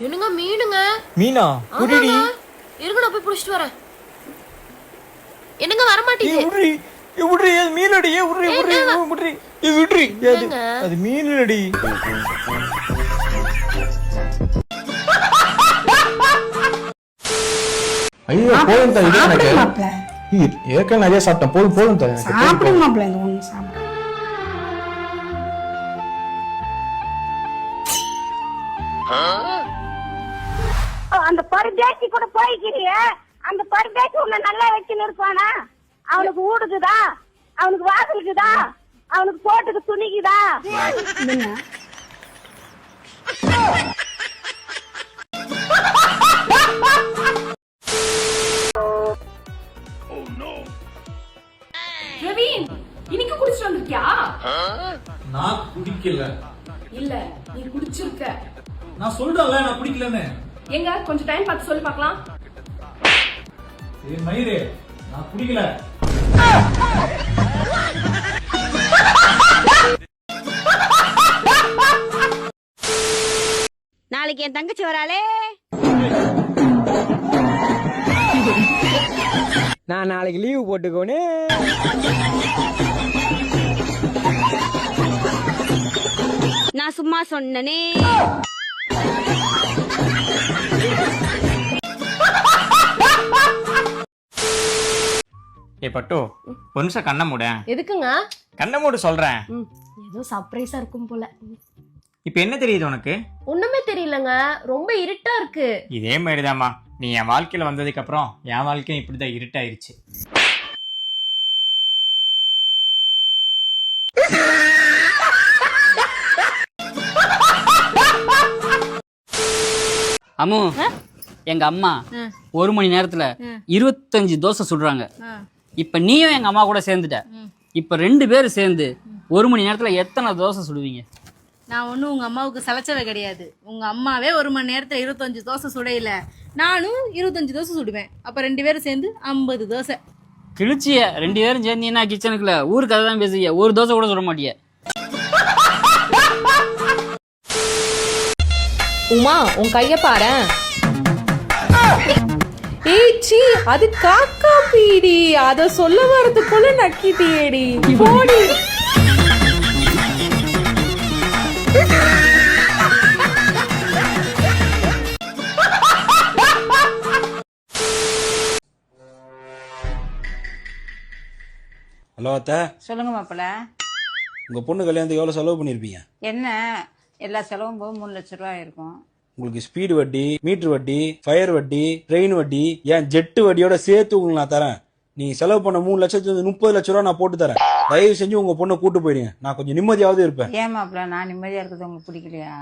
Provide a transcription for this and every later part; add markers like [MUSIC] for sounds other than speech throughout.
என்னங்க மீனுங்க? மீனா? குடிடி. இருங்க நான் போய் புடிச்சிட்டு வரேன். என்னங்க வர விட்ரி ஏ விட்ரி அது மீனடி விட்ரி விட்ரி ஏ விட்ரி ஏ, அது? அது மீனடி ஐயோ போதும் தா இது எனக்கு. ஏற்கனவே நிறைய சாப்பிட்டேன். போதும் போதும் தா எனக்கு. சாப்பிடுங்க மாப்பிள்ள இந்த ஒன்று சாப்பிடு. அந்த பருதேசி கூட போய்க்கிறிய? அந்த பருதேசி உன்னை நல்லா வச்சுன்னு இருப்பானா அவனுக்கு ஊடுக்குதா அவனுக்கு வாசலுக்குதா? அவனுக்கு போட்டுக்கு துணிக்குதா? பிரவீன் இன்னைக்கு குடிச்சிட்டு வந்திருக்கியா? நான் குடிக்கல. இல்ல நீ குடிச்சிருக்க. நான் சொல்றேன்ல நான் குடிக்கலன்னு. எங்க? கொஞ்சம் டைம் பார்த்து சொல்லி பார்க்கலாம். ஏய் மயிரே நான் குடிக்கல. நாளைக்கு என் தங்கச்சி வராளே. நான் நாளைக்கு லீவு போட்டுக்கோனே. நான் சும்மா சொன்னனே. ஏ பட்டு ஒரு நிமிஷம் கண்ணை மூட. எதுக்குங்க? கண்ணை மூடு சொல்றேன். ஏதோ சர்ப்ரைஸா இருக்கும் போல. இப்போ என்ன தெரியுது உனக்கு? ஒண்ணுமே தெரியலங்க. ரொம்ப இருட்டா இருக்கு. இதே மாதிரிதாம்மா. நீ என் வாழ்க்கையில வந்ததுக்கு அப்புறம் என் வாழ்க்கையும் இப்படிதான் இருட்டாயிருச்சு. அம்மு எங்க அம்மா ஒரு மணி நேரத்துல இருபத்தஞ்சு தோசை சுடுறாங்க. இப்ப நீயும் எங்க அம்மா கூட சேர்ந்துட்ட. இப்ப ரெண்டு பேரும் சேர்ந்து ஒரு மணி நேரத்துல எத்தனை தோசை சுடுவீங்க? நான் ஒன்றும் உங்கள் அம்மாவுக்கு சளைச்சவ கிடையாது. உங்கள் அம்மாவே ஒரு மணி நேரத்தில் இருபத்தஞ்சு தோசை சுடையில. நானும் இருபத்தஞ்சு தோசை சுடுவேன். அப்போ ரெண்டு பேரும் சேர்ந்து ஐம்பது தோசை. கிழிச்சிய ரெண்டு பேரும் சேர்ந்தீங்கன்னா கிச்சனுக்குள்ள ஊர் கதை தான் பேசுவீங்க ஒரு தோசை கூட சுட மாட்டிய. உமா உன் கைய பாரு ஏய் சீ அது காக்கா பீடி. அத சொல்ல வரதுக்குள்ள நக்கிட்டியேடி. போடி. ஹலோ அத்தை. சொல்லுங்க மாப்பிள்ள. உங்க பொண்ணு கல்யாணத்துக்கு எவ்வளவு செலவு பண்ணிருப்பீங்க? என்ன? எல்லா செலவும் போக மூணு லட்ச ரூபாய் இருக்கும். உங்களுக்கு ஸ்பீடு வட்டி மீட்டர் வட்டி ஃபயர் வட்டி ட்ரெயின் வட்டி ஏன் ஜெட்டு வட்டியோட சேர்த்து உங்களுக்கு நான் தரேன். நீ செலவு பண்ண மூணு லட்சத்து முப்பது லட்ச ரூபா நான் போட்டு தரேன். தயவு செஞ்சு உங்க பொண்ணை கூட்டு போயிடுங்க. நான் கொஞ்சம் நிம்மதியாவது இருப்பேன். மாப்பிள்ள நான் நிம்மதியா இருக்கிறது உங்களுக்கு பிடிக்கலையா?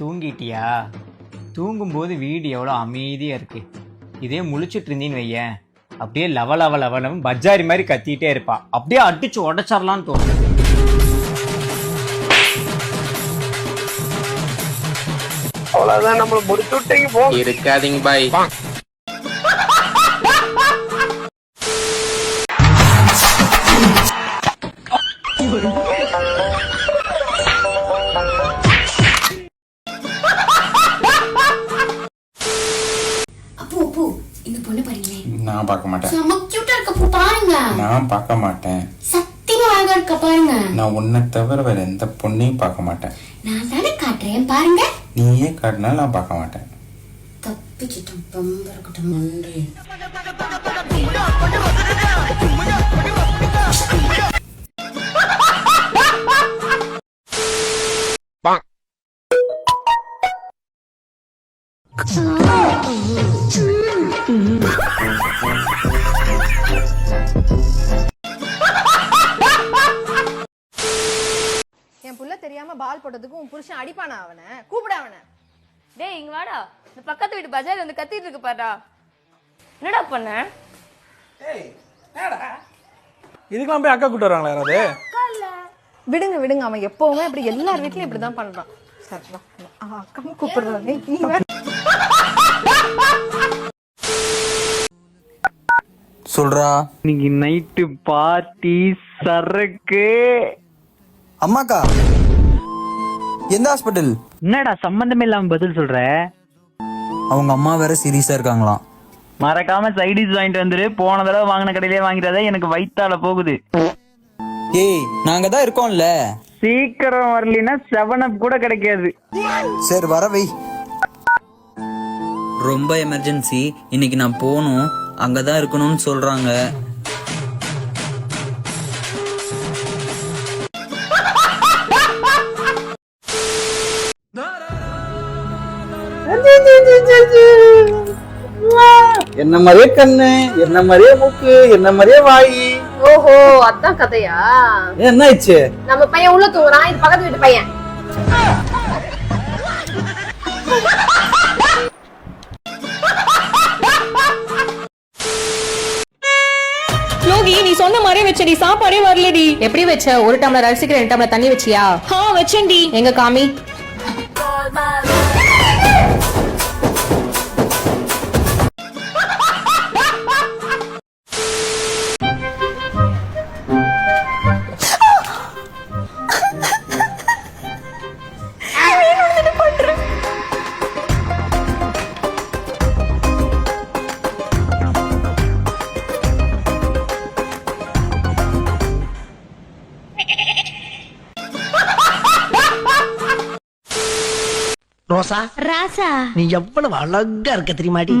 தூங்கிட்டியா? தூங்கும்போது வீடு எவ்வளோ அமைதியா இருக்கு. இதே முழிச்சிட்டு இருந்தீன்னு வையேன். அப்படியே லவ லவ லவனம் பஜாரி மாதிரி கத்திட்டே இருப்பா. அப்படியே அடிச்சு உடச்சிடலான்னு தோணும் இருக்காதீங்க பாய் இந்த பொண்ணு பாருங்களேன். நான் பார்க்க மாட்டேன். செம்ம கியூட்டா இருக்க பாருங்க நான் பார்க்க மாட்டேன். சத்தியமா அழகா இருக்க பாருங்க. நான் உன்னை தவிர வேற எந்த பொண்ணையும் பார்க்க மாட்டேன். நான் தானே காட்டுறேன் பாருங்க. நீயே காட்டினாலும் நான் பார்க்க மாட்டேன். தப்பிச்சிட்டோம் பம்பு இருக்கட்டும் பால் போட்டதுக்கு உன் புருஷன் அடிப்பானா அவனை? கூப்பிட அவனை. டேய் இங்க வாடா. இந்த பக்கத்து வீட்டு பஜார் வந்து கத்திட்டு இருக்கு பாடா என்னடா பண்ண? இதுக்கெல்லாம் போய் அக்கா கூட்டு வராங்களா யாராவது? விடுங்க விடுங்க. அவன் எப்பவுமே இப்படி எல்லார் வீட்லயும் இப்படிதான் பண்றான். சரி அக்காவும் கூப்பிடுறான் நீ வேற சொல்றா. இன்னைக்கு நைட்டு பார்ட்டி சரக்கு. அம்மாக்கா. எந்த ஹாஸ்பிட்டல் என்னடா சம்பந்தமே இல்லாம பதில் சொல்ற? அவங்க அம்மா வேற சீரியஸா இருக்காங்களாம். மறக்காம சைடிஸ் வாங்கிட்டு வந்துரு. போன தடவை வாங்கின கடையிலே வாங்கிடாத எனக்கு வயித்தால போகுது. ஏய் நாங்க தான் இருக்கோம்ல. சீக்கிரம் வரலினா செவன் அப் கூட கிடைக்காது. சரி வர வை. ரொம்ப எமர்ஜென்சி இன்னைக்கு நான் போகணும். அங்கதான் இருக்கணும்னு சொல்றாங்க. [LAUGHS] என்ன மாதிரியே கண்ணு என்ன மாதிரியே மூக்கு என்ன மாதிரியே வாயி? ஓஹோ அதான் கதையா? என்ன ஆயிடுச்சு நம்ம பையன் உள்ள தூங்குறான். இது பக்கத்து வீட்டு பையன். லோகி நீ சொன்ன மாதிரியே வச்சடி சாப்பாடே வரலடி. எப்படி வச்ச? ஒரு டம்ளர் அரிசிக்கு ரெண்டு டம்ளர் தண்ணி வச்சியா? ஆ வச்சேன்டி. எங்க காமி? ரோசா? ராசா. நீ எவ்வளவு அழகா இருக்க தெரியுமாடி?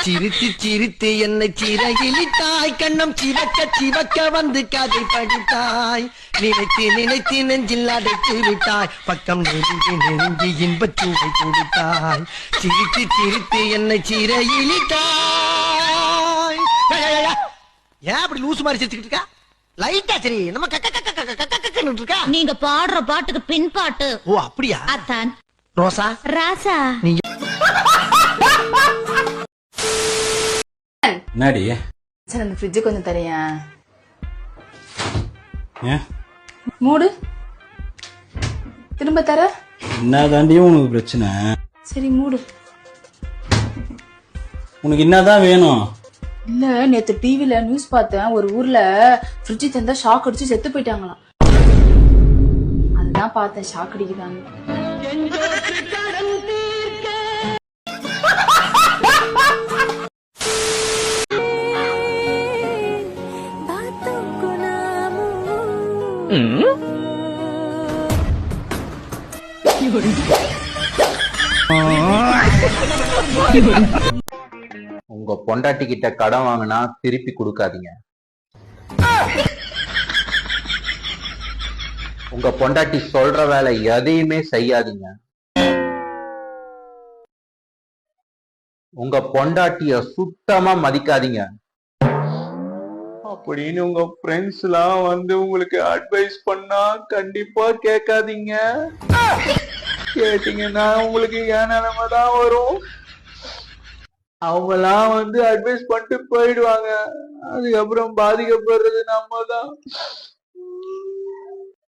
சிரித்து சிரித்து என்னை சிறகிலிட்டாய் கண்ணம் சிவக்க சிவக்க வந்து கதை படித்தாய். நினைத்து நினைத்து நெஞ்சில் அடைத்து விட்டாய். பக்கம் நெருங்கி நெருங்கி இன்பச் சுவை கொடுத்தாய். சிரித்து சிரித்து என்னை சிறையிலிட்டாய். ஏன் அப்படி லூசு மாதிரி சிரிச்சுக்கிட்டு இருக்கா? லைட்டா சரி. நம்ம கக்க கக்க கக்க இருக்கா? நீங்க பாடுற பாட்டுக்கு பின் பாட்டு. ஓ அப்படியா? அத்தான் ரோசா? ராசா. என்னடி? சார் அந்த ஃப்ரிட்ஜ் கொஞ்சம் தரையா மூடு. திரும்ப தர. என்ன தாண்டியும் உனக்கு பிரச்சனை? சரி மூடு. உனக்கு என்னதான் வேணும்? இல்ல நேத்து டிவில நியூஸ் பார்த்தேன். ஒரு ஊர்ல ஃப்ரிட்ஜ் தந்தா ஷாக் அடிச்சு செத்து போயிட்டாங்களாம். அதுதான் பார்த்தேன் ஷாக் அடிக்குதாங்க உங்க பொண்டாட்டி கிட்ட கடன் வாங்கினா திருப்பி கொடுக்காதீங்க. உங்க பொண்டாட்டி சொல்ற வேலை எதையுமே செய்யாதீங்க. உங்க பொண்டாட்டிய சுத்தமா மதிக்காதீங்க. அப்படின்னு உங்க ஃப்ரெண்ட்ஸ் எல்லாம் வந்து உங்களுக்கு அட்வைஸ் பண்ணா கண்டிப்பா கேட்காதீங்க. கேட்டீங்கன்னா உங்களுக்கு ஏன் நிலைமை தான் வரும். அவங்கெல்லாம் வந்து அட்வைஸ் பண்ணிட்டு போயிடுவாங்க. அதுக்கப்புறம் பாதிக்கப்படுறது நம்ம தான்.